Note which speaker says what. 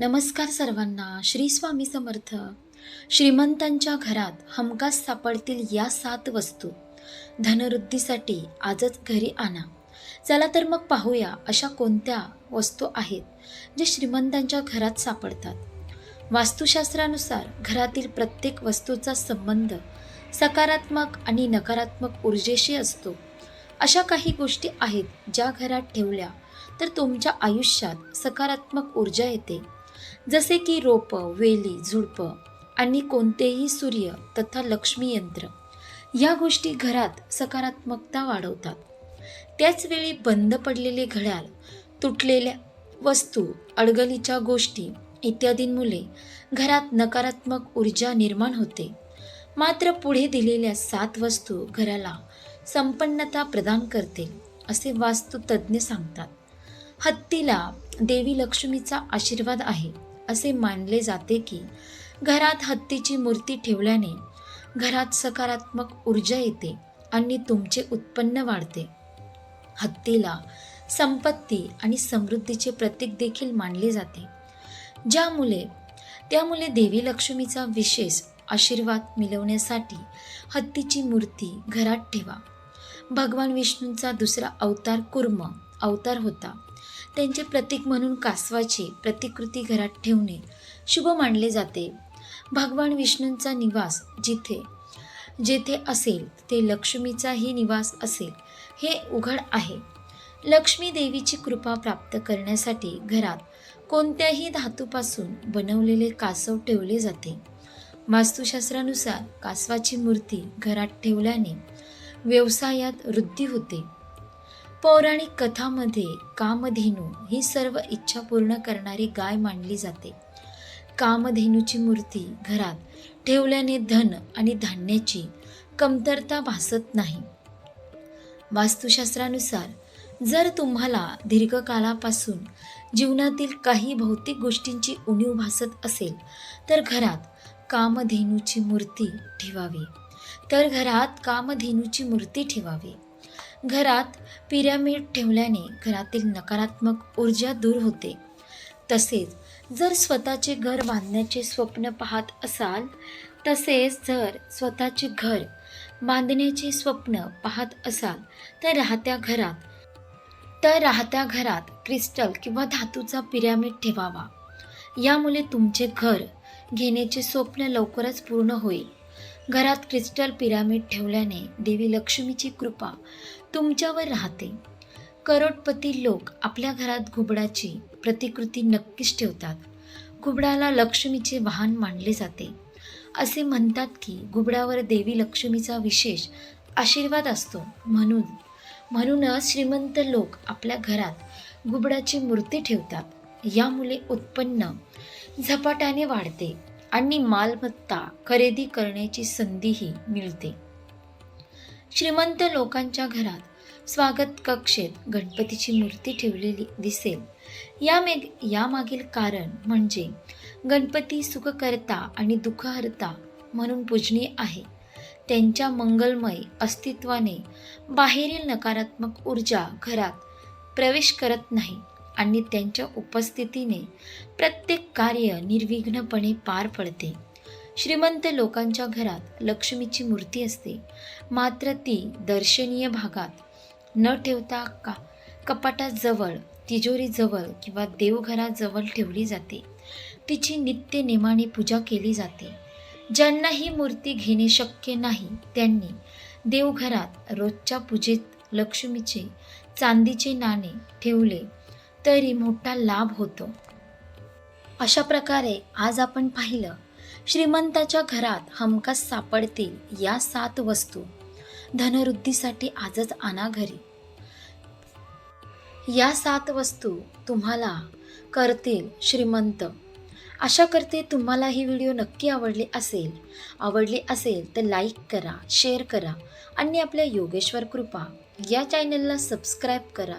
Speaker 1: नमस्कार सर्वांना श्री स्वामी समर्थ. श्रीमंतांच्या घरात हमखास सापडतील या सात वस्तू. धनवृद्धीसाठी आजच घरी आणा. चला तर मग पाहूया अशा कोणत्या वस्तू आहेत जे श्रीमंतांच्या घरात सापडतात. वास्तुशास्त्रानुसार घरातील प्रत्येक वस्तूचा संबंध सकारात्मक आणि नकारात्मक ऊर्जेशी असतो. अशा काही गोष्टी आहेत ज्या घरात ठेवल्या तर तुमच्या आयुष्यात सकारात्मक ऊर्जा येते. जसे की रोपं वेली झुडपं आणि कोणतेही सूर्य तथा लक्ष्मी यंत्र या गोष्टी घरात सकारात्मकता वाढवतात. त्याचवेळी बंद पडलेले घड्याळ तुटलेल्या वस्तू अडगलीच्या गोष्टी इत्यादींमुळे घरात नकारात्मक ऊर्जा निर्माण होते. मात्र पुढे दिलेल्या सात वस्तू घराला संपन्नता प्रदान करतील असे वास्तुतज्ञ सांगतात. हत्तीला देवी लक्ष्मीचा आशीर्वाद आहे. असे मानले जाते की घरात हत्तीची मूर्ती ठेवल्याने घरात सकारात्मक ऊर्जा येते आणि तुमचे उत्पन्न वाढते. हत्तीला संपत्ती आणि समृद्धीचे प्रतीक देखील मानले जाते. ज्यामुळे त्यामुळे देवी लक्ष्मीचा विशेष आशीर्वाद मिळवण्यासाठी हत्तीची मूर्ती घरात ठेवा. भगवान विष्णूंचा दुसरा अवतार कुर्म अवतार होता. त्यांचे प्रतीक म्हणून कासवाची प्रतिकृती घरात ठेवणे शुभ मानले जाते. भगवान विष्णूंचा निवास जिथे जेथे असेल ते लक्ष्मीचाही निवास असेल हे उघड आहे. लक्ष्मी देवीची कृपा प्राप्त करण्यासाठी घरात कोणत्याही धातूपासून बनवलेले कासव ठेवले जाते. वास्तुशास्त्रानुसार कासवाची मूर्ती घरात ठेवल्याने व्यवसायात वृद्धी होते. पौराणिक कथामध्ये कामधेनू ही सर्व इच्छा पूर्ण करणारी गाय मानली जाते. कामधेनूची मूर्ती घरात ठेवल्याने धन आणि धान्याची कमतरता भासत नाही. वास्तुशास्त्रानुसार जर तुम्हाला दीर्घकालापासून जीवनातील काही भौतिक गोष्टींची उणीव भासत असेल तर घरात कामधेनूची मूर्ती ठेवावी. तर घरात कामधेनूची मूर्ती ठेवावी. घरात पिरॅमिड ठेवल्याने घरातील नकारात्मक ऊर्जा दूर होते. तसेच जर स्वतःचे घर बांधण्याचे स्वप्न पाहत असाल तसेच जर स्वतःचे घर बांधण्याचे स्वप्न पाहत असाल तर राहत्या घरात तर राहत्या घरात क्रिस्टल किंवा धातूचा पिरॅमिड ठेवावा. यामुळे तुमचे घर घेण्याचे स्वप्न लवकरच पूर्ण होईल. घरात क्रिस्टल पिरामिड ठेवल्याने देवी लक्ष्मीची कृपा तुमच्यावर राहते. करोडपती लोक आपल्या घरात घुबडाची प्रतिकृती नक्कीच ठेवतात. घुबडाला लक्ष्मीचे वाहन मानले जाते. असे म्हणतात की घुबडावर देवी लक्ष्मीचा विशेष आशीर्वाद असतो. म्हणून म्हणूनच श्रीमंत लोक आपल्या घरात घुबडाची मूर्ती ठेवतात. यामुळे उत्पन्न झपाट्याने वाढते. आणि मालमत्ता खरेदी करण्याची संधीही मिळते. श्रीमंत लोकांच्या घरात स्वागत कक्षेत गणपतीची मूर्ती ठेवलेली दिसेल. या मेग यामागील कारण म्हणजे गणपती सुखकर्ता आणि दुःखहर्ता म्हणून पूजनीय आहे. त्यांच्या मंगलमय अस्तित्वाने बाहेरील नकारात्मक ऊर्जा घरात प्रवेश करत नाही. आणि त्यांच्या उपस्थितीने प्रत्येक कार्य निर्विघ्नपणे पार पडते. श्रीमंत लोकांच्या घरात लक्ष्मीची मूर्ती असते. मात्र ती दर्शनीय भागात न ठेवता का कपाटाजवळ तिजोरीजवळ किंवा देवघराजवळ ठेवली जाते. तिची नित्य नेमाने पूजा केली जाते. ज्यांना ही मूर्ती घेणे शक्य नाही त्यांनी देवघरात रोजच्या पूजेत लक्ष्मीचे चांदीचे नाणे ठेवले तरी मोठा लाभ होतो. अशा प्रकारे आज आपण पाहिलं श्रीमंताच्या घरात हमखास सापडतील या सात वस्तू. धनवृद्धीसाठी आजच आणा घरी. या सात वस्तू तुम्हाला करतील श्रीमंत. आशा करते तुम्हाला ही व्हिडिओ नक्की आवडली असेल. आवडली असेल तर लाईक करा शेअर करा आणि आपल्या योगेश्वर कृपा या चॅनलला सबस्क्राईब करा.